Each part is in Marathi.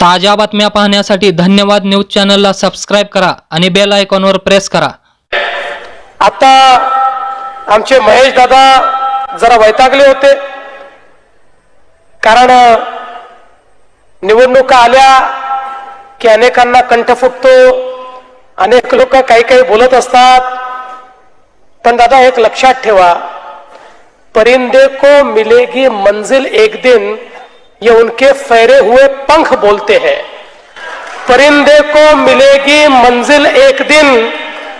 ताज्या बातम्या पाहण्यासाठी धन्यवाद न्यूज चॅनलला सबस्क्राईब करा आणि बेल आयकॉनवर प्रेस करा. आता आमचे महेश दादा जरा वैतागले होते. कारण निवडणुका आल्या की अनेकांना कंठ फुटतो. अनेक लोक काही काही बोलत असतात. पण दादा एक लक्षात ठेवा. परिंदे को मिलेगी मंजिल एक दिन ये उनके फैरे हुए पंख बोलते हैं। परिंदे को मिलेगी मंजिल एक दिन।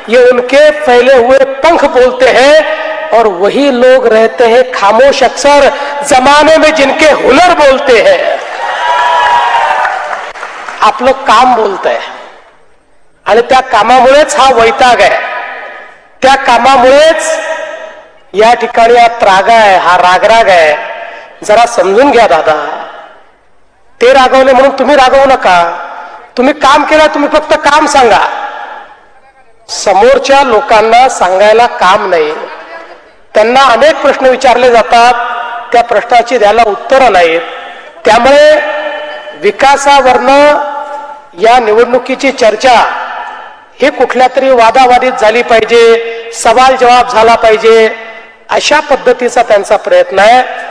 ये उनके फैले हुए पंख बोलते हैं और वही लोग रहते हैं खामोश अक्सर, जमाने में जिनके हुनर बोलते हैं। आपलं काम बोलत आहे आणि त्या हा वैताग आहे। त्या कामामुळेच या ठिकाणी हा त्राग आहे, हा रागराग आहे। जरा समजून घ्या दादा। ते रागवले म्हणून तुम्ही रागवू नका. तुम्ही काम केलं तुम्ही फक्त काम सांगा. समोरच्या लोकांना सांगायला काम नाही. त्यांना अनेक प्रश्न विचारले जातात. त्या प्रश्नाची द्यायला उत्तरं नाहीत. त्यामुळे विकासावरनं या निवडणुकीची चर्चा ही कुठल्या तरी वादावादीत झाली पाहिजे सवाल जवाब झाला पाहिजे अशा पद्धतीचा त्यांचा प्रयत्न आहे.